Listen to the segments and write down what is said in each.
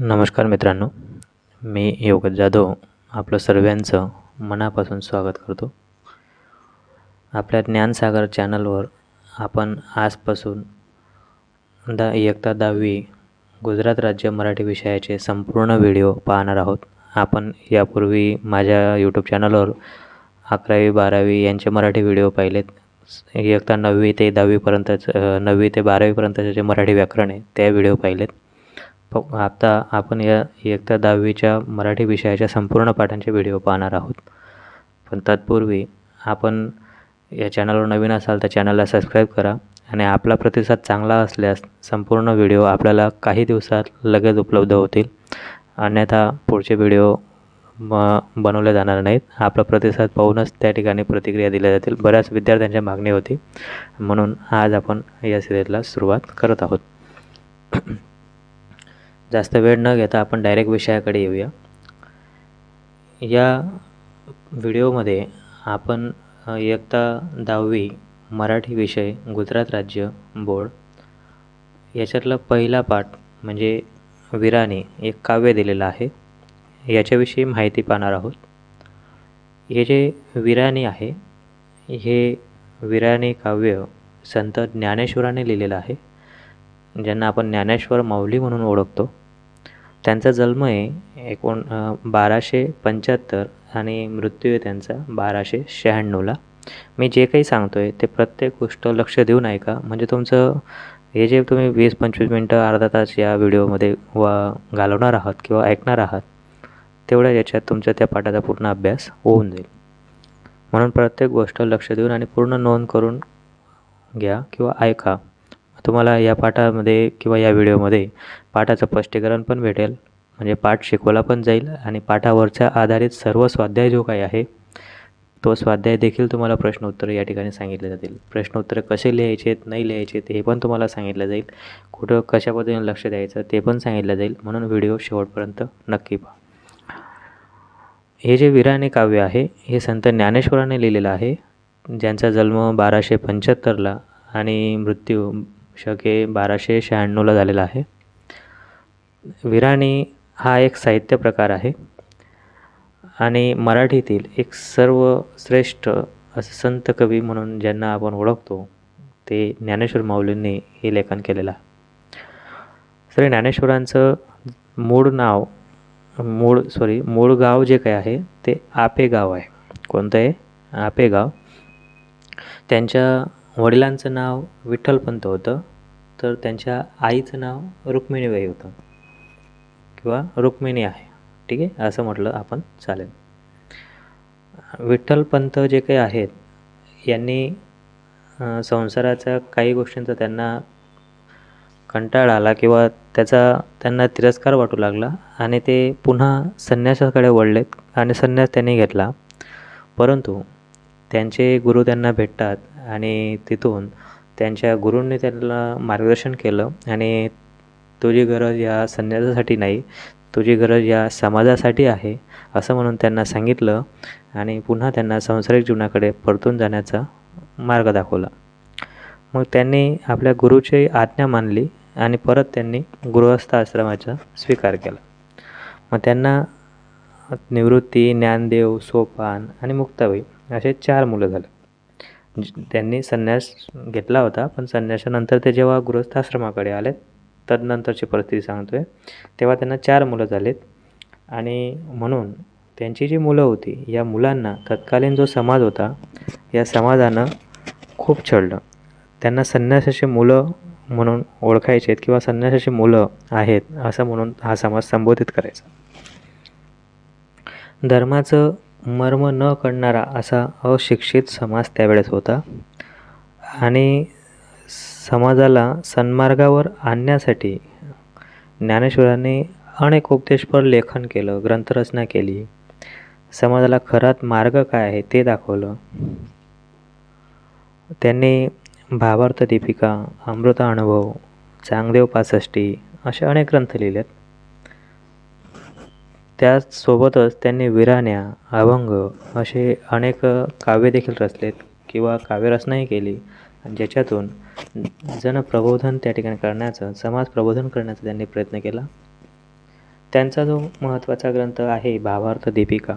नमस्कार मित्रांनो मी योगत जाधव आपलं सर्वांचं मनापासून स्वागत करतो. आपल्या ज्ञानसागर चॅनलवर आपण आजपासून दा इयत्ता दहावी गुजरात राज्य मराठी विषयाचे संपूर्ण व्हिडिओ पाहणार आहोत. आपण यापूर्वी माझ्या यूट्यूब चॅनलवर अकरावी बारावी यांचे मराठी व्हिडिओ पाहिलेत. इयत्ता नववी ते दहावीपर्यंतचं नववी ते बारावीपर्यंतचे जे मराठी व्याकरण आहे ते व्हिडिओ पाहिलेत. प आता आपण या इयत्ता दहावीच्या मराठी विषयाच्या संपूर्ण पाठांचे व्हिडिओ पाहणार आहोत. पण तत्पूर्वी आपण या चॅनलवर नवीन असाल तर चॅनलला सबस्क्राईब करा आणि आपला प्रतिसाद चांगला असल्यास संपूर्ण व्हिडिओ आपल्याला काही दिवसात लगेच उपलब्ध होतील. अन्यथा पुढचे व्हिडिओ ब बनवले जाणार नाहीत. आपला प्रतिसाद पाहूनच त्या ठिकाणी प्रतिक्रिया दिल्या जातील. बऱ्याच विद्यार्थ्यांच्या मागणी होती. म्हणून आज आपण या सिरियलला सुरुवात करत आहोत. जास्त वेळ न घेता आपण डायरेक्ट विषयाकडे येऊया. या व्हिडिओमध्ये आपण इयत्ता दहावी मराठी विषय गुजरात राज्य बोर्ड याच्यातला पहिला पाठ म्हणजे विराने एक काव्य दिलेलं आहे. याच्याविषयी माहिती पाहणार आहोत. हे जे वीराने आहे हे वीराने काव्य संत ज्ञानेश्वराने लिहिलेलं आहे. ज्यांना आपण ज्ञानेश्वर माऊली म्हणून ओळखतो. त्यांचा जन्म आहे एकोण बाराशे पंच्याहत्तर आणि मृत्यू आहे त्यांचा बाराशे शहाण्णवला मी जे काही सांगतो आहे ते प्रत्येक गोष्ट लक्ष देऊन ऐका. म्हणजे तुमचं हे जे तुम्ही वीस पंचवीस मिनटं अर्धा तास या व्हिडिओमध्ये व घालवणार आहात किंवा ऐकणार आहात तेवढ्या याच्यात तुमच्या त्या पाठाचा पूर्ण अभ्यास होऊन जाईल. म्हणून प्रत्येक गोष्ट लक्ष देऊन आणि पूर्ण नोंद करून घ्या किंवा ऐका. तुम्हाला या पाठामध्ये किंवा या व्हिडिओमध्ये पाठाचं स्पष्टीकरण पण भेटेल म्हणजे पाठ शिकवला पण जाईल आणि पाठावरच्या आधारित सर्व स्वाध्याय जो काही आहे तो स्वाध्याय देखील तुम्हाला प्रश्नोत्तरं या ठिकाणी सांगितले जातील. प्रश्नोत्तर कसे लिहायचे आहेत नाही लिहायचे हे पण तुम्हाला सांगितलं जाईल. कुठं कशा पद्धतीने लक्ष द्यायचं ते पण सांगितलं जाईल. म्हणून व्हिडिओ शेवटपर्यंत नक्की पहा. हे जे विराने काव्य आहे हे संत ज्ञानेश्वराने लिहिलेलं आहे ज्यांचा जन्म बाराशे पंच्याहत्तरला आणि मृत्यू शके बाराशे शहाण्णवला झालेला आहे. विराणी हा एक साहित्य प्रकार आहे. आणि मराठीतील एक सर्वश्रेष्ठ असं संत कवी म्हणून ज्यांना आपण ओळखतो ते ज्ञानेश्वर माऊलींनी हे लेखन केलेलं आहे. श्री ज्ञानेश्वरांचं मूळ नाव मूळ सॉरी मूळ गाव जे काय आहे ते आपे गाव आहे. कोणतं आहे? आपेगाव त्यांच्या वडिलांचं नाव विठ्ठलपंत होतं तर त्यांच्या आईचं नाव रुक्मिणीबाई होतं. किंवा रुक्मिणी आहे. ठीक आहे? असं म्हटलं आपण चालेल. विठ्ठलपंत जे काही आहेत यांनी संसाराच्या काही गोष्टींचा त्यांना कंटाळा आला किंवा त्याचा त्यांना तिरस्कार वाटू लागला आणि ते पुन्हा संन्यासाकडे वळलेत आणि संन्यास त्यांनी घेतला. परंतु त्यांचे गुरु त्यांना भेटतात आणि तिथून त्यांच्या गुरूंनी त्यांना मार्गदर्शन केलं. आणि तुझी गरज या संन्यासासाठी नाही तुझी गरज या समाजासाठी आहे असं म्हणून त्यांना सांगितलं आणि पुन्हा त्यांना संसारिक जीवनाकडे परतून जाण्याचा मार्ग दाखवला. मग त्यांनी आपल्या गुरुची आज्ञा मानली आणि परत त्यांनी गृहस्थ आश्रमाचा स्वीकार केला. मग त्यांना निवृत्ती ज्ञानदेव सोपान आणि मुक्ताबाई असे चार मुलं झाले. त्यांनी संन्यास घेतला होता पण संन्यासानंतर ते जेव्हा गृहस्थाश्रमाकडे आले तदनंतरची परिस्थिती सांगतो आहे तेव्हा त्यांना चार मुलं झालेत. आणि म्हणून त्यांची जी मुलं होती या मुलांना तत्कालीन जो समाज होता या समाजानं खूप छळलं. त्यांना संन्यासाची मुलं म्हणून ओळखायचे आहेत किंवा संन्यासाची मुलं आहेत असं म्हणून हा समाज संबोधित करायचा. धर्माचं मर्म न कळणारा असा अशिक्षित समाज त्यावेळेस होता. आणि समाजाला सन्मार्गावर आणण्यासाठी ज्ञानेश्वरांनी अनेक उपदेशपर लेखन केलं ग्रंथरचना केली. समाजाला खरात मार्ग काय आहे ते दाखवलं. त्यांनी भावार्थ दीपिका अमृता अनुभव चांगदेव पासष्टी असे अनेक ग्रंथ लिहिलेत. त्याचसोबतच त्यांनी विराण्या अभंग असे अनेक काव्य देखील रचलेत किंवा काव्यरचनाही केली. ज्याच्यातून जनप्रबोधन त्या ठिकाणी करण्याचं समाज प्रबोधन करण्याचा त्यांनी प्रयत्न केला. त्यांचा जो महत्त्वाचा ग्रंथ आहे भावार्थ दीपिका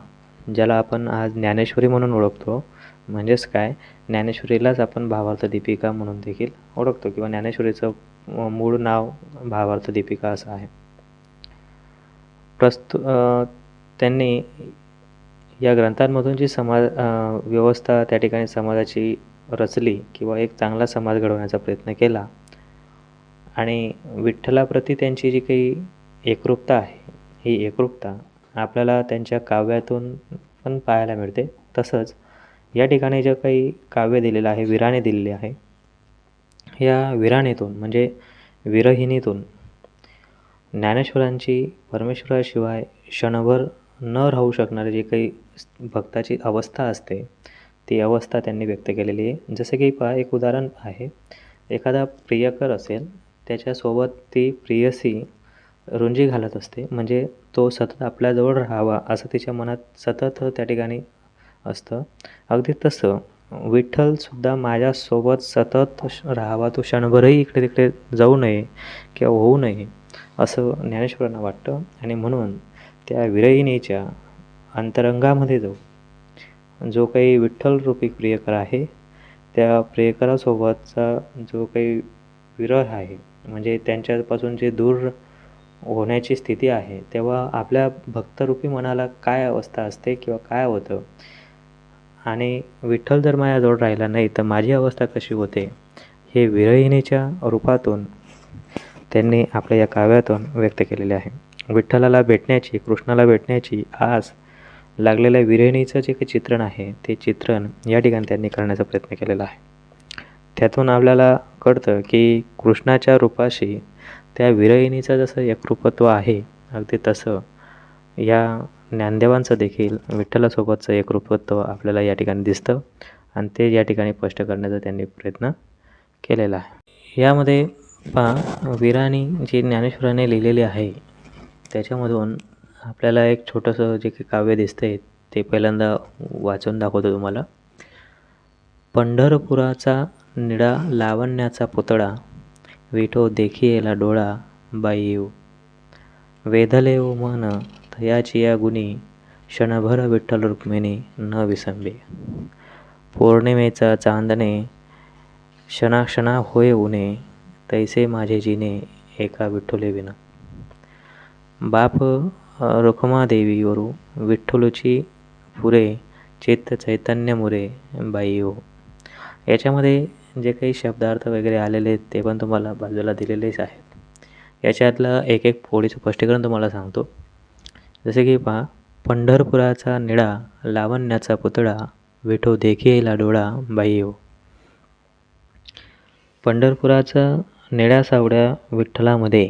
ज्याला आपण आज ज्ञानेश्वरी म्हणून ओळखतो. म्हणजेच काय? ज्ञानेश्वरीलाच आपण भावार्थ दीपिका म्हणून देखील ओळखतो किंवा ज्ञानेश्वरीचं मूळ नाव भावार्थ दीपिका असं आहे. प्रस्तु त्यांनी या ग्रंथांमधून जी समाज व्यवस्था त्या ठिकाणी समाजाची रचली किंवा एक चांगला समाज घडवण्याचा प्रयत्न केला आणि विठ्ठलाप्रती त्यांची जी काही एकरूपता आहे ही एकरूपता आपल्याला त्यांच्या काव्यातून पण पाहायला मिळते. तसंच या ठिकाणी जे काही काव्य दिलेलं आहे विराने दिलेली आहे या विराणीतून म्हणजे विरहिणीतून ज्ञानेश्वरांची परमेश्वराशिवाय क्षणभर न राहू शकणारी जी काही भक्ताची अवस्था असते ती अवस्था त्यांनी व्यक्त केलेली आहे. जसं की पहा एक उदाहरण आहे. एखादा प्रियकर असेल त्याच्यासोबत ती प्रियसी रुंजी घालत असते. म्हणजे तो सतत आपल्याजवळ राहावा असं तिच्या मनात सतत त्या ठिकाणी असतं. अगदी तसं विठ्ठलसुद्धा माझ्यासोबत सतत श- राहावा तो क्षणभरही इकडे तिकडे जाऊ नये किंवा होऊ नये. असं ज्ञानेश्वरांना वाटतं. आणि म्हणून त्या विरहिणीच्या अंतरंगामध्ये जाऊ. जो काही विठ्ठलरूपी प्रियकर आहे त्या प्रियकरासोबतचा जो काही विरह आहे म्हणजे त्यांच्यापासून जे दूर होण्याची स्थिती आहे तेव्हा आपल्या भक्तरूपी मनाला काय अवस्था असते किंवा काय होतं? आणि विठ्ठल जर माझ्याजवळ राहिला नाही तर माझी अवस्था कशी होते? हे विरहिणीच्या रूपातून त्यांनी आपल्या या काव्यातून व्यक्त केलेले आहे. विठ्ठलाला भेटण्याची कृष्णाला भेटण्याची आस लागलेल्या विरहिणीचं जे काही चित्रण आहे ते चित्रण या ठिकाणी त्यांनी करण्याचा प्रयत्न केलेला आहे. त्यातून आपल्याला कळतं की कृष्णाच्या रूपाशी त्या विरहिणीचं जसं एकरूपत्व आहे अगदी तसं या ज्ञानदेवांचं देखील विठ्ठलासोबतचं एकरूपत्व आपल्याला या ठिकाणी दिसतं आणि ते या ठिकाणी स्पष्ट करण्याचा त्यांनी प्रयत्न केलेला आहे. यामध्ये पहा विराणी जी ज्ञानेश्वराने लिहिलेली आहे त्याच्यामधून आपल्याला एक छोटंसं जे काही काव्य दिसतंय ते पहिल्यांदा वाचून दाखवतो तुम्हाला. पंढरपुराचा निळा लावण्याचा पुतळा विठो देखियेला डोळा बाई येऊ. वेधले ओ मन तयाची या गुणी क्षणभर विठ्ठल रुक्मिणी न विसंबे. पौर्णिमेचा चांदणे क्षणाक्षणा होय उणे तैसे माझे जिने एका विठ्ठुले विना. बाप रुक्मादेवीवरू विठ्ठलुची पुरे चित्त चैतन्य मुरे बाई हो. याच्यामध्ये जे काही शब्दार्थ वगैरे आलेले आहेत ते पण तुम्हाला बाजूला दिलेलेच आहेत. याच्यातलं एक एक पोळीचं स्पष्टीकरण तुम्हाला सांगतो. जसे की पहा पंढरपुराचा निळा लावण्याचा पुतळा विठो देखियेला डोळा बाई हो. पंढरपुराचा निळ्या सावड्या विठ्ठलामध्ये.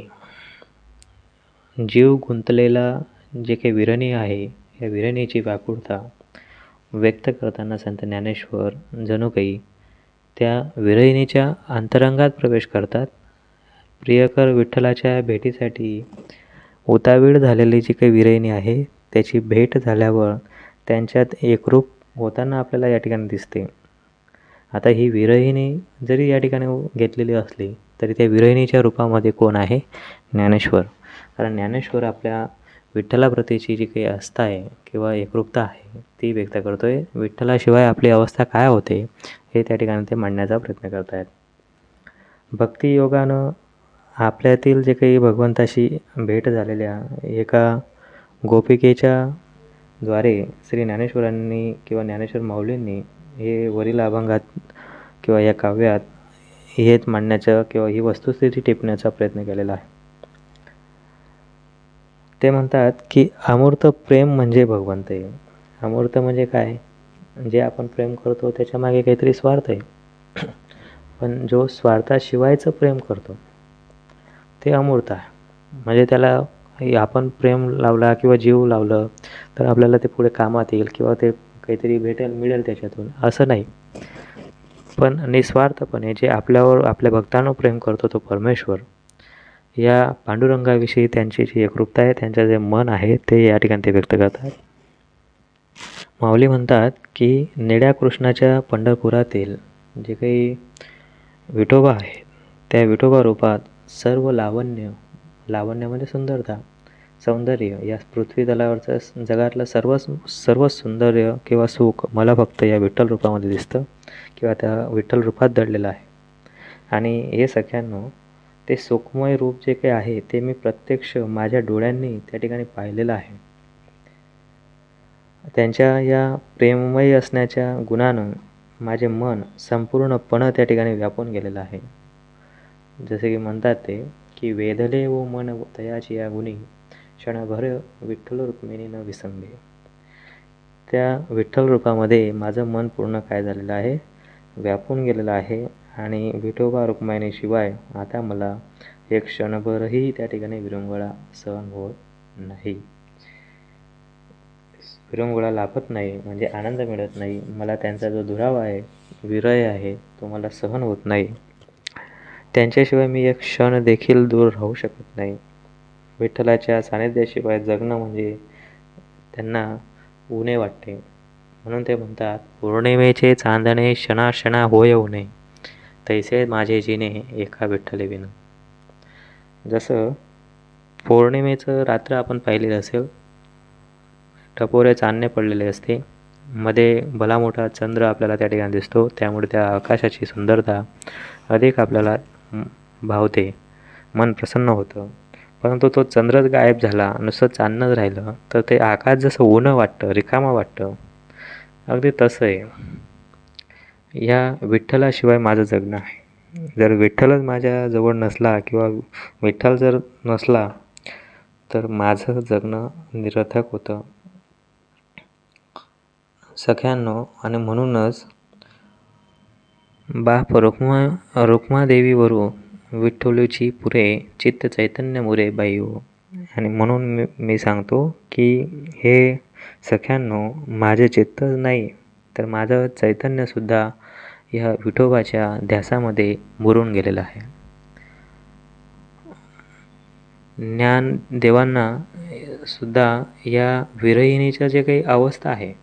जीव गुंतलेला जे काही विरणी आहे या विरणीची व्याकुळता व्यक्त करताना संत ज्ञानेश्वर जणू काही त्या विरहिणीच्या अंतरंगात प्रवेश करतात. प्रियकर विठ्ठलाच्या भेटीसाठी उतावीळ झालेली जी काही विरहिणी आहे त्याची भेट झाल्यावर त्यांच्यात एकरूप होताना आपल्याला या ठिकाणी दिसते. आता ही विरहिणी जरी या ठिकाणी घेतलेली असली तरी त्या विरहिणीच्या रूपामध्ये कोण आहे? ज्ञानेश्वर. कारण ज्ञानेश्वर आपल्या विठ्ठलाप्रतीची जी काही आस्था आहे किंवा एकरूपता आहे ती व्यक्त करतो आहे विठ्ठलाशिवाय आपली अवस्था काय होते हे त्या ठिकाणी ते मांडण्याचा प्रयत्न करत आहेत भक्तियोगानं आपल्यातील जे काही भगवंताशी भेट झालेल्या एका गोपिकेच्या द्वारे श्री ज्ञानेश्वरांनी किंवा ज्ञानेश्वर माऊलींनी हे वरील अभंगात किंवा या काव्यात हेच मांडण्याचं किंवा ही वस्तुस्थिती टिपण्याचा प्रयत्न केलेला आहे. ते म्हणतात की अमूर्त प्रेम म्हणजे भगवंत आहे. अमूर्त म्हणजे काय? जे आपण प्रेम करतो त्याच्यामागे काहीतरी स्वार्थ आहे. पण जो स्वार्थाशिवायचं प्रेम करतो ते अमूर्त आहे. म्हणजे त्याला आपण प्रेम लावला किंवा जीव लावलं तर आपल्याला ते पुढे कामात येईल किंवा ते काहीतरी भेटेल मिळेल त्याच्यातून असं नाही. पण निस्वार्थपणे जे आपल्यावर आपल्या भक्तांवर प्रेम करतो तो परमेश्वर. या पांडुरंगाविषयी त्यांची जी एकरूपता आहे त्यांचं जे मन आहे ते या ठिकाणी ते व्यक्त करतात. माऊली म्हणतात की निळ्या कृष्णाच्या पंढरपुरातील जे काही विठोबा आहे त्या विठोबा रूपात सर्व लावण्य लावण्यामध्ये सुंदरता सौंदर्य. या पृथ्वी तलावरचं जगातलं सर्वच सर्व सौंदर्य किंवा सुख मला फक्त या विठ्ठल रूपामध्ये दिसतं किंवा त्या विठ्ठल रूपात दडलेलं आहे. आणि हे सख्यांनो ते सुखमय रूप जे काही आहे ते मी प्रत्यक्ष माझ्या डोळ्यांनी त्या ठिकाणी पाहिलेलं आहे. त्यांच्या या प्रेममयी असण्याच्या गुणानं माझे मन संपूर्णपणं त्या ठिकाणी व्यापून गेलेलं आहे. जसे की म्हणतात ते की वेधले व मन तयाची या गुणी क्षणभर विठ्ठल रुक्मिणी न त्या विठ्ठल रूपामध्ये माझं मन पूर्ण काय झालेलं आहे? व्यापून गेलेलं आहे आणि विठोबा रुक्मिणीशिवाय आता मला एक क्षणभरही त्या ठिकाणी विरंगुळा सहन होत नाही. विरंगुळा लाभत नाही म्हणजे आनंद मिळत नाही. मला त्यांचा जो दुरावा आहे विरय आहे तो मला सहन होत नाही. त्यांच्याशिवाय मी एक क्षण देखील दूर राहू शकत नाही. विठ्ठलाच्या सानिध्याशिवाय जगणं म्हणजे त्यांना उणे वाटते. म्हणून ते म्हणतात पौर्णिमेचे चांदणे क्षणाक्षणा होय उणे तैसे माझे जिने एका विठ्ठले विन जसं पौर्णिमेचं रात्र आपण पाहिलेलं असेल टपोरे चांदणे पडलेले असते. मध्ये भला मोठा चंद्र आपल्याला त्या ठिकाणी दिसतो. त्यामुळे त्या आकाशाची सुंदरता अधिक आपल्याला भावते मन प्रसन्न होतं. परंतु तो चंद्रच गायब झाला नुसतं चांदणंच राहिलं तर ते आकाश जसं ऊन वाटतं रिकामं वाटतं. अगदी तसं आहे या विठ्ठलाशिवाय माझं जगणं आहे. जर विठ्ठलच माझ्याजवळ नसला किंवा विठ्ठल जर नसला तर माझं जगणं निरर्थक होतं. सख्यांनो आणि म्हणूनच बाप रुक्मा रुक्मादेवीवरून विठ्ठलूची पुरे चित्त चैतन्य मुरे बाईओ. आणि म्हणून मी मी सांगतो की हे सख्यांनो माझे चित्तच नाही तर माझं चैतन्यसुद्धा ह्या विठोबाच्या ध्यासामध्ये मुरून गेलेलं आहे. ज्ञानदेवांना सुद्धा या विरहिणीच्या जे काही अवस्था आहे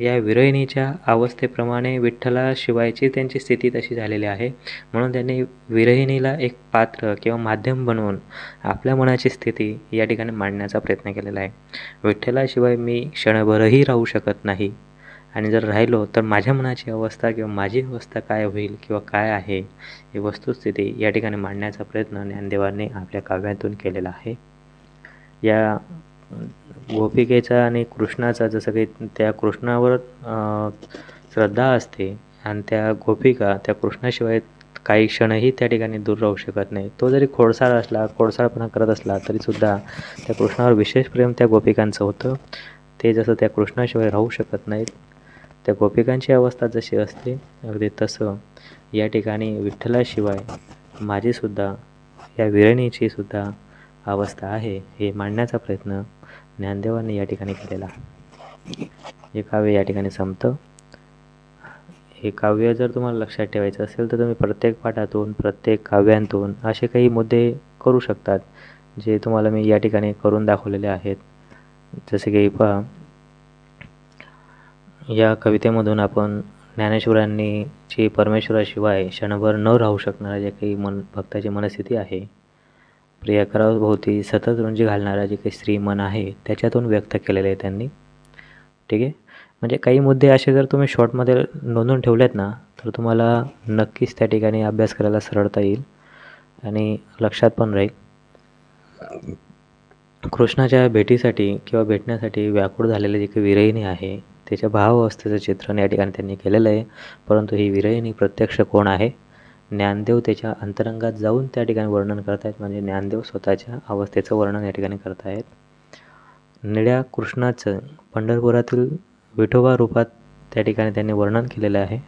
या विरहिणीच्या अवस्थेप्रमाणे विठ्ठलाशिवायची त्यांची स्थिती तशी झालेली आहे. म्हणून त्यांनी विरहिणीला एक पात्र किंवा माध्यम बनवून आपल्या मनाची स्थिती या ठिकाणी मांडण्याचा प्रयत्न केलेला आहे. विठ्ठलाशिवाय मी क्षणभरही राहू शकत नाही. आणि जर राहिलो तर माझ्या मनाची अवस्था किंवा माझी अवस्था काय होईल किंवा काय आहे ही वस्तुस्थिती या ठिकाणी मांडण्याचा प्रयत्न ज्ञानदेवांनी आपल्या काव्यातून केलेला आहे. या गोपिकेचा आणि कृष्णाचा जसं काही त्या कृष्णावर श्रद्धा असते आणि त्या गोपिका त्या कृष्णाशिवाय काही क्षणही त्या ठिकाणी दूर राहू शकत नाही. तो जरी खोडसाळ असला खोडसाळपणा करत असला तरीसुद्धा त्या कृष्णावर विशेष प्रेम त्या गोपिकांचं होतं. ते जसं त्या कृष्णाशिवाय राहू शकत नाहीत त्या गोपिकांची अवस्था जशी असते अगदी तसं या ठिकाणी विठ्ठलाशिवाय माझीसुद्धा या विरणीचीसुद्धा अवस्था आहे हे मांडण्याचा प्रयत्न ज्ञानदेवांनी या ठिकाणी केलेला हे काव्य या ठिकाणी संपतं. हे काव्य जर तुम्हाला लक्षात ठेवायचं असेल तर तुम्ही प्रत्येक पाठातून प्रत्येक काव्यांतून असे काही मुद्दे करू शकतात जे तुम्हाला मी या ठिकाणी करून दाखवलेले आहेत. जसे की पहा या कवितेमधून आपण ज्ञानेश्वरांनी जी परमेश्वराशिवाय क्षणभर न राहू शकणारा जे काही मन भक्ताची मनस्थिती आहे प्रियकराभोवती सतत रुंजी घालणारा जे काही स्त्री मन आहे त्याच्यातून व्यक्त केलेलं आहे त्यांनी. ठीक आहे? म्हणजे काही मुद्दे असे जर तुम्ही शॉर्टमध्ये नोंदवून ठेवलेत ना तर तुम्हाला नक्कीच त्या ठिकाणी अभ्यास करायला सरळता येईल. आणि लक्षात पण राहील. कृष्णाच्या भेटीसाठी किंवा भेटण्यासाठी व्याकुळ झालेले जे काही विरहिणी आहे त्याच्या भावावस्थेचं चित्रण या ठिकाणी त्यांनी केलेलं आहे. परंतु ही विरहिणी प्रत्यक्ष कोण आहे? ज्ञानदेव त्याच्या अंतरंगात जाऊन त्या ठिकाणी वर्णन करत आहेत म्हणजे ज्ञानदेव स्वतःच्या अवस्थेचं वर्णन या ठिकाणी करत आहेत निळ्या कृष्णाचं पंढरपुरातील विठोबा रूपात त्या ठिकाणी त्यांनी वर्णन केलेलं आहे.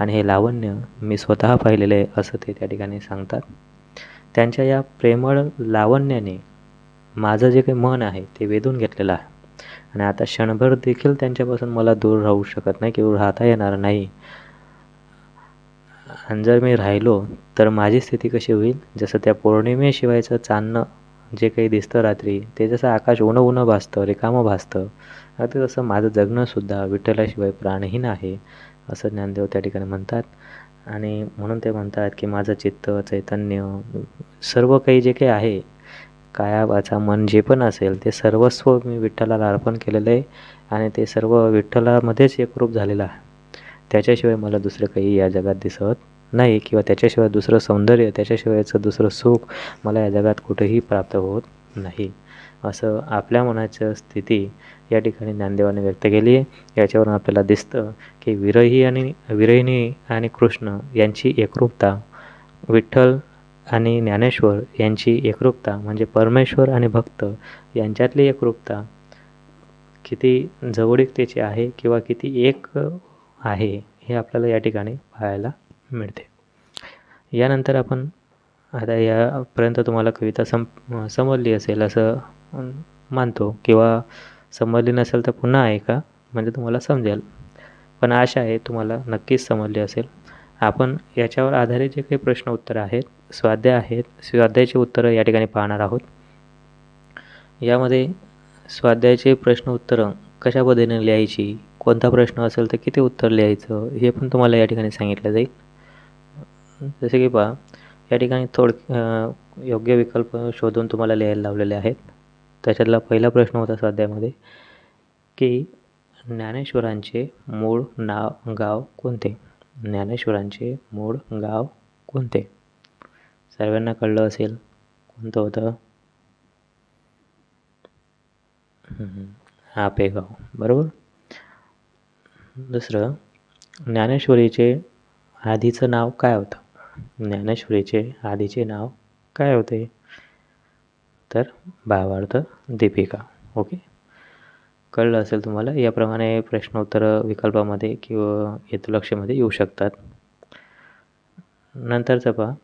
आणि हे लावण्य मी स्वतः पाहिलेलं आहे असं ते त्या ठिकाणी सांगतात. त्यांच्या या प्रेमळ लावण्याने माझं जे काही मन आहे ते वेधून घेतलेलं आहे. आणि आता क्षणभर देखील त्यांच्यापासून मला दूर राहू शकत नाही किंवा राहता येणार नाही. आणि जर मी राहिलो तर माझी स्थिती कशी होईल? जसं त्या पौर्णिमेशिवायचं चांदणं जे काही दिसतं रात्री ते जसं आकाश उणं उणं भासतं रिकामं भासतं अगदी तसं माझं जगणंसुद्धा विठ्ठलाशिवाय प्राणहीन आहे असं ज्ञानदेव त्या ठिकाणी म्हणतात. आणि म्हणून ते म्हणतात की माझं चित्त चैतन्य सर्व काही जे काही आहे काया वाचा मन जे पण असेल ते सर्वस्व मी विठ्ठलाला अर्पण केलेलं आहे. आणि ते सर्व विठ्ठलामध्येच एकरूप झालेलं आहे. त्याच्याशिवाय मला दुसरं काही या जगात दिसत नाही किंवा त्याच्याशिवाय दुसरं सौंदर्य त्याच्याशिवायचं दुसरं सुख मला या जगात कुठेही प्राप्त होत नाही. असं आपल्या मनाचं स्थिती या ठिकाणी ज्ञानदेवाने व्यक्त केली आहे. याच्यावरून आपल्याला दिसतं की विरही आणि विरहिणी आणि कृष्ण यांची एकरूपता विठ्ठल आणि ज्ञानेश्वर यांची एकरूपता म्हणजे परमेश्वर आणि भक्त यांच्यातली एकरूपता किती जवळीकतेची आहे किंवा किती एक आहे हे आपल्याला या ठिकाणी पाहायला मिळते. यानंतर आपण आता यापर्यंत तुम्हाला कविता सम समजली असेल असं मानतो किंवा समजली नसेल तर पुन्हा ऐका म्हणजे तुम्हाला समजेल. पण आशा आहे तुम्हाला नक्कीच समजली असेल. आपण याच्यावर आधारित जे काही प्रश्न उत्तरं आहेत स्वाध्याय आहेत स्वाध्यायाची उत्तरं या ठिकाणी पाहणार आहोत. यामध्ये स्वाध्यायाचे प्रश्न उत्तरं कशा पद्धतीने लिहायची कोणता प्रश्न असेल तर किती उत्तर लिहायचं हे पण तुम्हाला या ठिकाणी सांगितलं जाईल. जसे की पहा या ठिकाणी थोड योग्य विकल्प शोधून तुम्हाला लिहायला लावलेले आहेत. त्याच्यातला पहिला प्रश्न होता स्वाध्यायामध्ये की ज्ञानेश्वरांचे मूळ नाव गाव कोणते? ज्ञानेश्वरांचे मूळ गाव कोणते? सर्वांना कळलं असेल. कोणतं होतं? हा पेगाव बरोबर? दुसरं ज्ञानेश्वरीचे आधीचं नाव काय होतं? ज्ञानेश्वरीचे आधीचे नाव काय होते? तर भावार्थ दीपिका ओके? कळलं असेल तुम्हाला? याप्रमाणे प्रश्नोत्तर विकल्पामध्ये किंवा हेतुलक्षमध्ये येऊ शकतात. नंतरचं पहा.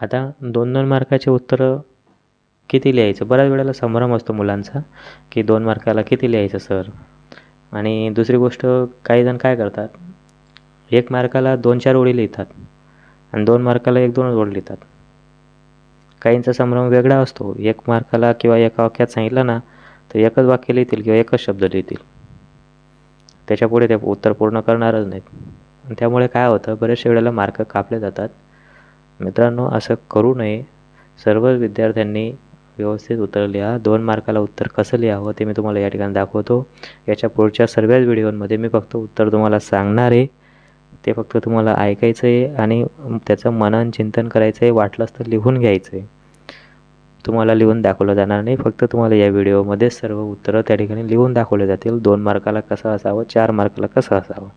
आता दोन दोन मार्काचे उत्तरं किती लिहायचं? बऱ्याच वेळेला संभ्रम असतो मुलांचा की दोन मार्काला किती लिहायचं सर? आणि दुसरी गोष्ट काही जण काय करतात एक मार्काला दोन चार ओळी लिहितात आणि दोन मार्काला एक दोनच ओळी लिहितात. काहींचा संभ्रम वेगळा असतो. एक मार्काला किंवा एका वाक्यात सांगितलं ना तर एकच वाक्य लिहितील किंवा एकच शब्द लिहितील. त्याच्यापुढे ते उत्तर पूर्ण करणारच नाहीत. त्यामुळे काय होतं बऱ्याचशा वेळेला मार्क कापले जातात. मित्रांनो असं करू नये. सर्व विद्यार्थ्यांनी व्यवस्थित उत्तर लिहा. दोन मार्काला उत्तर कसं लिहावं ते मी तुम्हाला या ठिकाणी दाखवतो. याच्या पुढच्या सर्वच व्हिडिओमध्ये मी फक्त उत्तर तुम्हाला सांगणार आहे. ते फक्त तुम्हाला ऐकायचं आहे आणि त्याचं मनन चिंतन करायचं आहे वाटलंच तर लिहून घ्यायचं आहे. तुम्हाला लिहून दाखवलं जाणार नाही फक्त तुम्हाला या व्हिडिओमध्ये सर्व उत्तरं त्या ठिकाणी लिहून दाखवले जातील. दोन मार्काला कसं असावं चार मार्काला कसं असावं.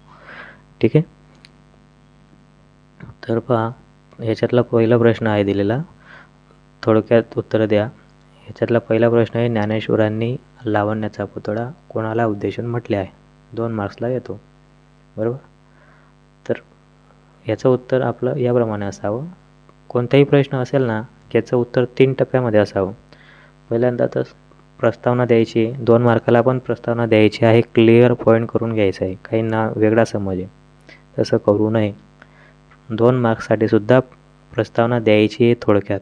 ठीक आहे? तर पहा ह्याच्यातला पहिला प्रश्न आहे दिलेला. थोडक्यात उत्तरं द्या. ह्याच्यातला पहिला प्रश्न आहे ज्ञानेश्वरांनी लावण्याचा पुतळा कोणाला उद्देशून म्हटले आहे? दोन मार्क्सला येतो. बरोबर? तर याचं उत्तर आपलं याप्रमाणे असावं. कोणताही प्रश्न असेल ना याचं उत्तर तीन टप्प्यामध्ये असावं. पहिल्यांदा तर प्रस्तावना द्यायची दोन मार्काला पण प्रस्तावना द्यायची आहे. क्लिअर पॉईंट करून घ्यायचं आहे. काही ना वेगळा समज आहे. तसं करू नये. दोन मार्क्ससाठी सुद्धा प्रस्तावना द्यायची आहे थोडक्यात.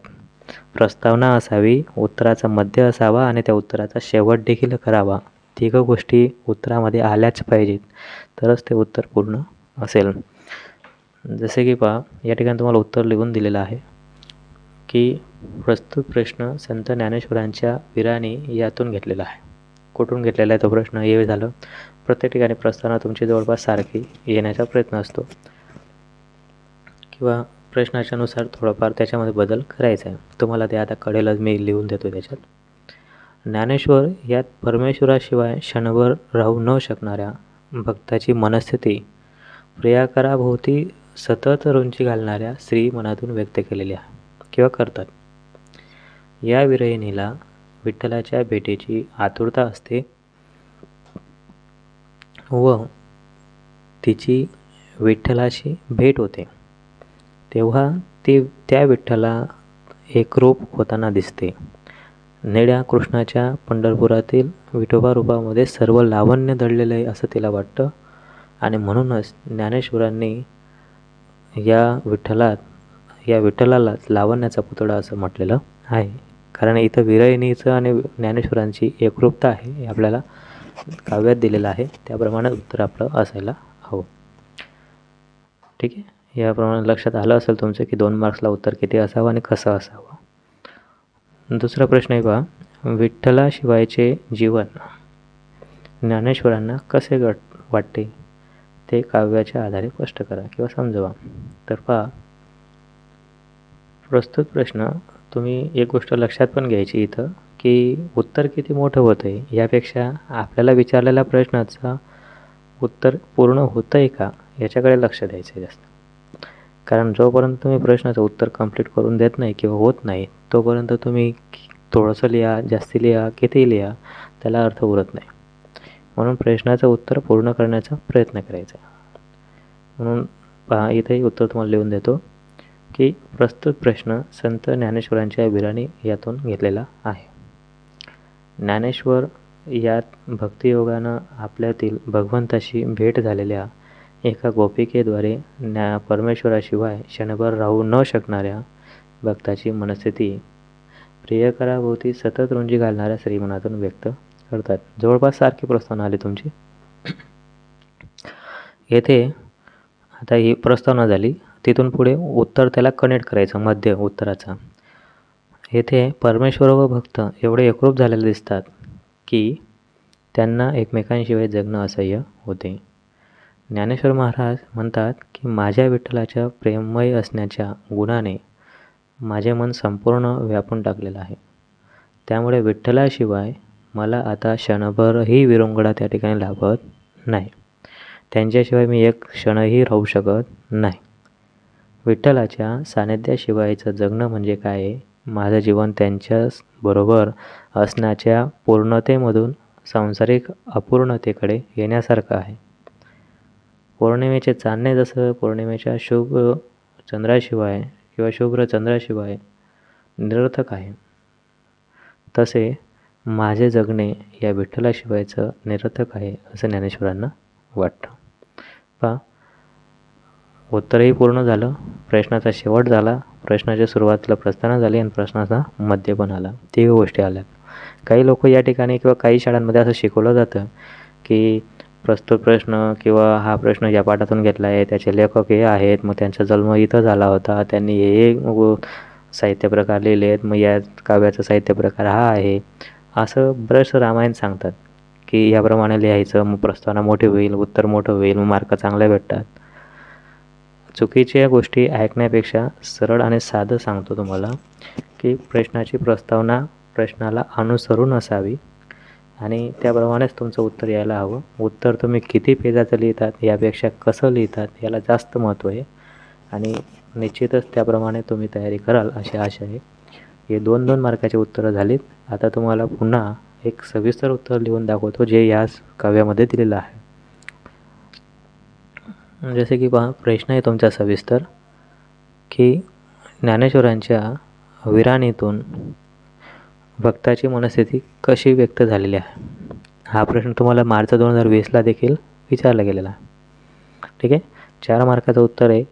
प्रस्तावना असावी उत्तराचा मध्य असावा आणि त्या उत्तराचा शेवट देखील करावा. तिघ गोष्टी उत्तरामध्ये आल्याच पाहिजेत. तरच ते उत्तर पूर्ण असेल. जसे की पहा या ठिकाणी तुम्हाला उत्तर लिहून दिलेलं आहे की प्रस्तुत प्रश्न संत ज्ञानेश्वरांच्या विराणी यातून घेतलेला आहे. कुठून घेतलेला आहे तो प्रश्न? हे झालं. प्रत्येक ठिकाणी प्रस्तावना तुमची जवळपास सारखी येण्याचा प्रयत्न असतो. किंवा प्रश्नाच्यानुसार थोडंफार त्याच्यामध्ये बदल करायचा आहे. तुम्हाला ते आता कळेलच मी लिहून देतो त्याच्यात. ज्ञानेश्वर यात परमेश्वराशिवाय क्षणभर राहू न शकणाऱ्या भक्ताची मनस्थिती प्रियाकराभोवती सतत रुंची घालणाऱ्या स्त्री मनातून व्यक्त केलेली आहे किंवा करतात. या विरहिणीला विठ्ठलाच्या भेटीची आतुरता असते व तिची विठ्ठलाशी भेट होते. तेव्हा ती त्या विठ्ठला एकरूप होताना दिसते. नेड्या कृष्णाच्या पंढरपुरातील विठोबा रूपामध्ये सर्व लावण्य दडलेलं आहे असं तिला वाटतं. आणि म्हणूनच ज्ञानेश्वरांनी या विठ्ठलात या विठ्ठलालाच लावण्याचा पुतळा असं म्हटलेलं आहे. कारण इथं विरयणीचं आणि ज्ञानेश्वरांची एकरूपता आहे हे आपल्याला काव्यात दिलेलं आहे. त्याप्रमाणे उत्तर आपलं असायला हवं. ठीक आहे? याप्रमाणे लक्षात आलं असेल तुमचं की दोन मार्क्सला उत्तर किती असावं आणि कसं असावं. दुसरा प्रश्न आहे पहा विठ्ठलाशिवायचे जीवन ज्ञानेश्वरांना कसे गट वाटते? ते काव्याच्या आधारे स्पष्ट करा किंवा समजवा. तर पहा प्रस्तुत प्रश्न तुम्ही एक गोष्ट लक्षात पण घ्यायची इथं की उत्तर किती मोठं होतं आहे यापेक्षा आपल्याला विचारलेल्या प्रश्नाचं उत्तर पूर्ण होतं आहे का? याच्याकडे लक्ष द्यायचं आहे जास्त. कारण जोपर्यंत तुम्ही प्रश्नाचं उत्तर कंप्लीट करून देत नाही किंवा होत नाही तोपर्यंत तुम्ही थोडंसं लिहा जास्ती लिहा कितीही लिहा त्याला अर्थ उरत नाही. म्हणून प्रश्नाचं उत्तर पूर्ण करण्याचा प्रयत्न करायचा. म्हणून पहा इथेही उत्तर तुम्हाला लिहून देतो की प्रस्तुत प्रश्न संत ज्ञानेश्वरांच्या विराणी यातून घेतलेला आहे. ज्ञानेश्वर यात भक्तियोगानं आपल्यातील भगवंताशी भेट झालेल्या एका गोपिकेद्वारे ज्ञा परमेश्वराशिवाय क्षणभर राहू न शकणाऱ्या भक्ताची मनस्थिती प्रियकराभोवती सतत रुंजी घालणाऱ्या श्रीमनातून व्यक्त करतात. जवळपास सारखी प्रस्तावना आली तुमची? येथे आता ही प्रस्तावना झाली. तिथून पुढे उत्तर त्याला कनेक्ट करायचं मध्य उत्तराचा. येथे परमेश्वर व भक्त एवढे एकरूप झालेले दिसतात की त्यांना एकमेकांशिवाय जगणं असह्य होते. ज्ञानेश्वर महाराज म्हणतात की माझ्या विठ्ठलाच्या प्रेममय असण्याच्या गुणाने माझे मन संपूर्ण व्यापून टाकलेलं आहे. त्यामुळे विठ्ठलाशिवाय मला आता क्षणभरही विरंगुळा त्या ठिकाणी लाभत नाही. त्यांच्याशिवाय मी एक क्षणही राहू शकत नाही. विठ्ठलाच्या सानिध्याशिवायचं जगणं म्हणजे काय? माझं जीवन त्यांच्याच बरोबर असण्याच्या पूर्णतेमधून सांसारिक अपूर्णतेकडे येण्यासारखं आहे. पौर्णिमेचे चांदणे जसं पौर्णिमेच्या शुभ चंद्राशिवाय किंवा शुभ्र चंद्राशिवाय निरर्थक आहे. तसे माझे जगणे या विठ्ठलाशिवायचं निरर्थक आहे असं ज्ञानेश्वरांना वाटतं. पा उत्तरही पूर्ण झालं प्रश्नाचा शेवट झाला प्रश्नाच्या सुरुवातीला प्रस्थाना झाली आणि प्रश्नाचा मध्य पण आला. तीही गोष्टी आल्या काही लोक या ठिकाणी किंवा काही शाळांमध्ये असं शिकवलं जातं की प्रस्तुत प्रश्न किंवा हा प्रश्न या पाठातून घेतला आहे त्याचे लेखक हे आहेत. मग त्यांचा जन्म इथं झाला होता. त्यांनी हे साहित्य प्रकार लिहिले आहेत मग या काव्याचा साहित्य प्रकार हा आहे. असं बरंचसं रामायण सांगतात की याप्रमाणे लिहायचं. मग प्रस्तावना मोठी होईल उत्तर मोठं होईल मग मार्क चांगले भेटतात. चुकीच्या गोष्टी ऐकण्यापेक्षा सरळ आणि साधं सांगतो तुम्हाला की प्रश्नाची प्रस्तावना प्रश्नाला अनुसरून असावी. आणि त्याप्रमाणेच तुमचं उत्तर यायला हवं. उत्तर तुम्ही किती पेजाचं लिहितात यापेक्षा कसं लिहितात याला जास्त महत्त्व आहे. आणि निश्चितच त्याप्रमाणे तुम्ही तयारी कराल अशी आशा आहे. हे दोन दोन मार्काचे उत्तरं झालीत. आता तुम्हाला पुन्हा एक सविस्तर उत्तर लिहून दाखवतो जे या काव्यामध्ये दिलेलं आहे. जसे की पहा प्रश्न आहे तुमचा सविस्तर की ज्ञानेश्वरांच्या विराणीतून भक्ताची मनस्थिती कशी व्यक्त झालेली आहे? हा प्रश्न तुम्हाला मार्च दोन हजार वीसला देखील विचारला गेलेला आहे. ठीक आहे? चार मार्काचं उत्तर आहे.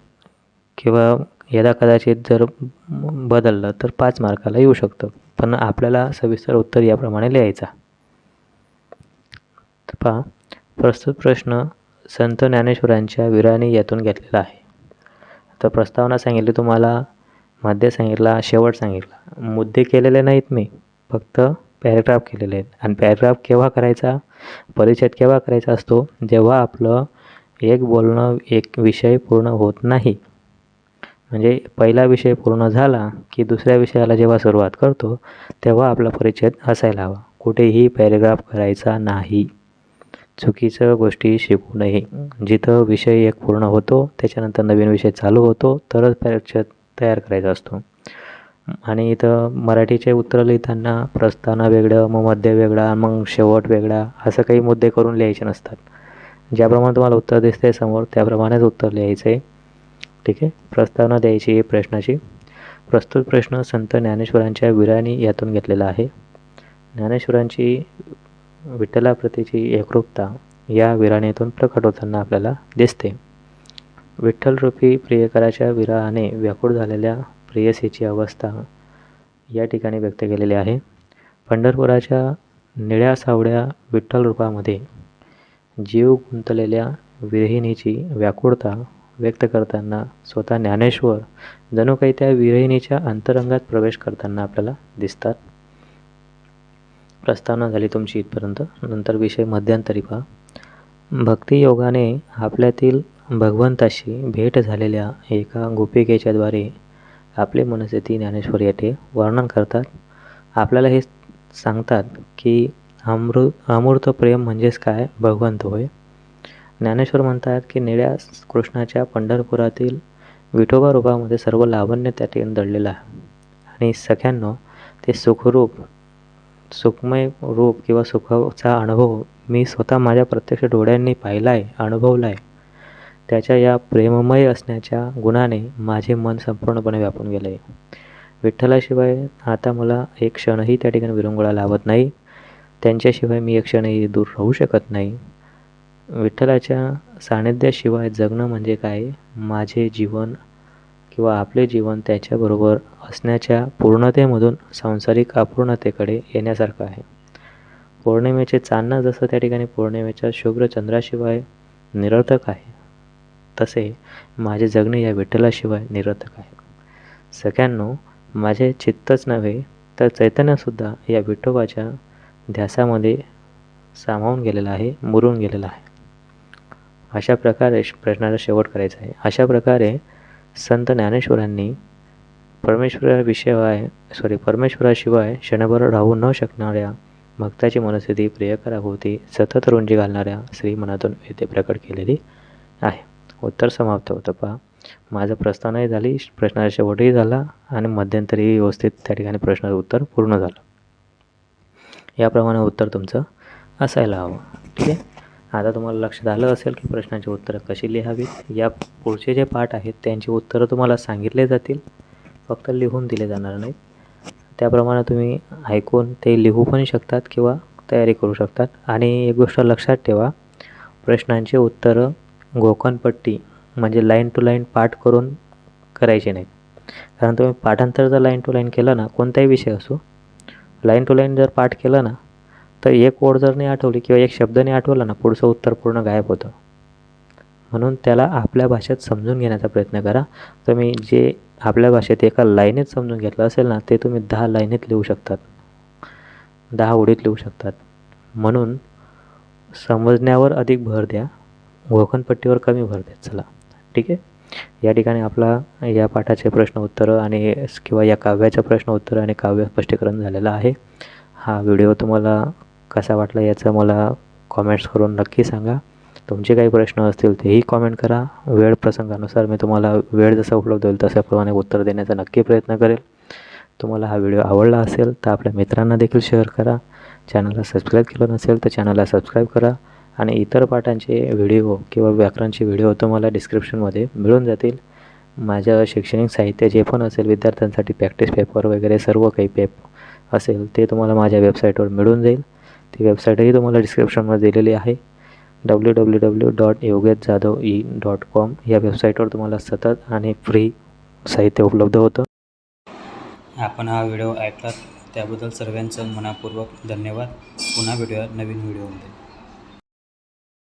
किंवा यदा कदाचित जर बदललं तर पाच मार्काला येऊ शकतं. पण आपल्याला सविस्तर उत्तर याप्रमाणे लिहायचा पहा. प्रस्तुत प्रश्न संत ज्ञानेश्वरांच्या विराणी यातून घेतलेला आहे. तर प्रस्तावना सांगितली तुम्हाला मध्य सांगितला शेवट सांगितला. मुद्दे केलेले नाहीत मी. फक्त पॅरेग्राफ केलेले आहेत. आणि पॅरेग्राफ केव्हा करायचा? परिच्छेद केव्हा करायचा असतो? जेव्हा आपलं एक बोलणं एक विषय पूर्ण होत नाही. म्हणजे पहिला विषय पूर्ण झाला की दुसऱ्या विषयाला जेव्हा सुरुवात करतो तेव्हा आपला परिच्छेद असायला हवा. कुठेही पॅरेग्राफ करायचा नाही. चुकीचं गोष्टी शिकू नये. जिथं विषय एक पूर्ण होतो त्याच्यानंतर नवीन विषय चालू होतो तरच परिच्छेद तयार करायचा असतो. आणि इथं मराठीचे उत्तरं लिहिताना प्रस्तावना वेगळं मग मध्य वेगळा मग शेवट वेगळा असं काही मुद्दे करून लिहायचे नसतात. ज्याप्रमाणे तुम्हाला उत्तर दिसते समोर त्याप्रमाणेच उत्तर लिहायचं. आहे ठीक आहे? प्रस्तावना द्यायची प्रश्नाची. प्रस्तुत प्रश्न संत ज्ञानेश्वरांच्या विराणी यातून घेतलेला आहे. ज्ञानेश्वरांची विठ्ठलाप्रतीची एकरूपता या विराणीतून प्रकट होताना आपल्याला दिसते. विठ्ठलरूपी प्रियकराच्या विराहाने व्याकुळ झालेल्या प्रेयसीची अवस्था या ठिकाणी व्यक्त केलेली आहे. पंढरपुराच्या निळ्या सावळ्या विठ्ठल रूपामध्ये जीव गुंतलेल्या विरहिणीची व्याकुळता व्यक्त करताना स्वतः ज्ञानेश्वर जणू काही त्या विरहिणीच्या अंतरंगात प्रवेश करताना आपल्याला दिसतात. प्रस्तावना झाली तुमची इथपर्यंत. नंतर विषय मध्यंतरी पहा. भक्तियोगाने आपल्यातील भगवंताशी भेट झालेल्या एका गोपिकेच्याद्वारे आपले मनस्थिती ज्ञानेश्वर येथे वर्णन करतात. आपल्याला हे सांगतात की अमृ अमूर्त प्रेम म्हणजेच काय? भगवंत होय. ज्ञानेश्वर म्हणतात की निळ्या कृष्णाच्या पंढरपुरातील विठोबा रूपामध्ये सर्व लावण्य त्या ठिकाणी दडलेलं आहे. आणि सख्यांनो ते सुखरूप सुखमय रूप किंवा सुखाचा अनुभव मी स्वतः माझ्या प्रत्यक्ष डोळ्यांनी पाहिला आहे अनुभवला आहे त्याच्या या प्रेममय असण्याच्या गुणाने माझे मन संपूर्णपणे व्यापून गेले. आहे विठ्ठलाशिवाय आता मला एक क्षणही त्या ठिकाणी विरंगुळा लावत नाही. त्यांच्याशिवाय मी एक क्षणही दूर राहू शकत नाही. विठ्ठलाच्या सानिध्याशिवाय जगणं म्हणजे काय? माझे जीवन किंवा आपले जीवन त्याच्याबरोबर असण्याच्या पूर्णतेमधून सांसारिक अपूर्णतेकडे येण्यासारखं आहे. पौर्णिमेचे चांदणं जसं त्या ठिकाणी पौर्णिमेच्या शुभ्र चंद्राशिवाय निरर्थक आहे. तसे माझे जगणे या विठ्ठलाशिवाय निरर्थक आहे. सगळ्यांनो माझे चित्तच नव्हे तर चैतन्यसुद्धा या विठोबाच्या ध्यासामध्ये सामावून गेलेलं आहे मुरून गेलेलं आहे. अशा प्रकारे प्रश्नाचा शेवट करायचा आहे. अशा प्रकारे संत ज्ञानेश्वरांनी परमेश्वराविषयी सॉरी परमेश्वराशिवाय क्षणभर राहू न शकणाऱ्या भक्ताची मनस्थिती प्रियकराभोवती सतत रुंजी घालणाऱ्या श्रीमनातून येथे प्रकट केलेली आहे. उत्तर समाप्त होतं. पहा माझं प्रस्थानही झाली प्रश्नाचा शेवटही झाला आणि मध्यंतरी व्यवस्थित त्या ठिकाणी प्रश्नाचं उत्तर पूर्ण झालं. याप्रमाणे उत्तर तुमचं असायला हवं. ठीक आहे? आता तुम्हाला लक्षात आलं असेल की प्रश्नाची उत्तरं कशी लिहावीत? या पुढचे जे पाठ आहेत त्यांची उत्तरं तुम्हाला सांगितले जातील. फक्त लिहून दिले जाणार नाहीत. त्याप्रमाणे तुम्ही ऐकून ते लिहू पण शकतात किंवा तयारी करू शकतात. आणि एक गोष्ट लक्षात ठेवा प्रश्नांचे उत्तरं गोकणपट्टी म्हणजे लाईन टू लाईन पाठ करून करायचे नाही. कारण तुम्ही पाठांतर जर लाईन टू लाईन केलं ना कोणताही विषय असो लाईन टू लाईन जर पाठ केलं ना तर एक ओळ जर नाही आठवली किंवा एक शब्द नाही आठवला ना पुढचं उत्तर पूर्ण गायब होतं. म्हणून त्याला आपल्या भाषेत समजून घेण्याचा प्रयत्न करा. तुम्ही जे आपल्या भाषेत एका लाईनीत समजून घेतलं असेल ना ते तुम्ही दहा लाईनीत लिहू शकतात. दहा ओळीत लिहू शकतात. म्हणून समजण्यावर अधिक भर द्या. घोकणपट्टीवर कमी भर देत चला. ठीक आहे? या ठिकाणी आपला या पाठाचे प्रश्न उत्तरं आणि किंवा या काव्याच्या प्रश्न उत्तरं आणि काव्य स्पष्टीकरण झालेलं आहे. हा व्हिडिओ तुम्हाला कसा वाटला याचं मला कॉमेंट्स करून नक्की सांगा. तुमचे काही प्रश्न असतील तेही कॉमेंट करा. वेळ प्रसंगानुसार मी तुम्हाला वेळ जसा उपलब्ध होईल तशाप्रमाणे उत्तर देण्याचा नक्की प्रयत्न करेल. तुम्हाला हा व्हिडिओ आवडला असेल तर आपल्या मित्रांना देखील शेअर करा. चॅनलला सबस्क्राईब केलं नसेल तर चॅनलला सबस्क्राईब करा. आणि इतर पाठांचे व्हिडिओ किंवा व्याकरणचे व्हिडिओ तुम्हाला डिस्क्रिप्शनमध्ये मिळून जातील. माझ्या शैक्षणिक साहित्य जे पण असेल विद्यार्थ्यांसाठी प्रॅक्टिस पेपर वगैरे सर्व काही पेप असेल ते तुम्हाला माझ्या वेबसाईटवर मिळून जाईल. ती वेबसाईटही तुम्हाला डिस्क्रिप्शनमध्ये दिलेली आहे. W W W dot Yogesh Jadhav e dot com या वेबसाईटवर तुम्हाला सतत आणि फ्री साहित्य उपलब्ध होतं. आपण हा व्हिडिओ ऐकलात त्याबद्दल सर्वांचं मनापूर्वक धन्यवाद. पुन्हा भेटूया नवीन व्हिडिओमध्ये.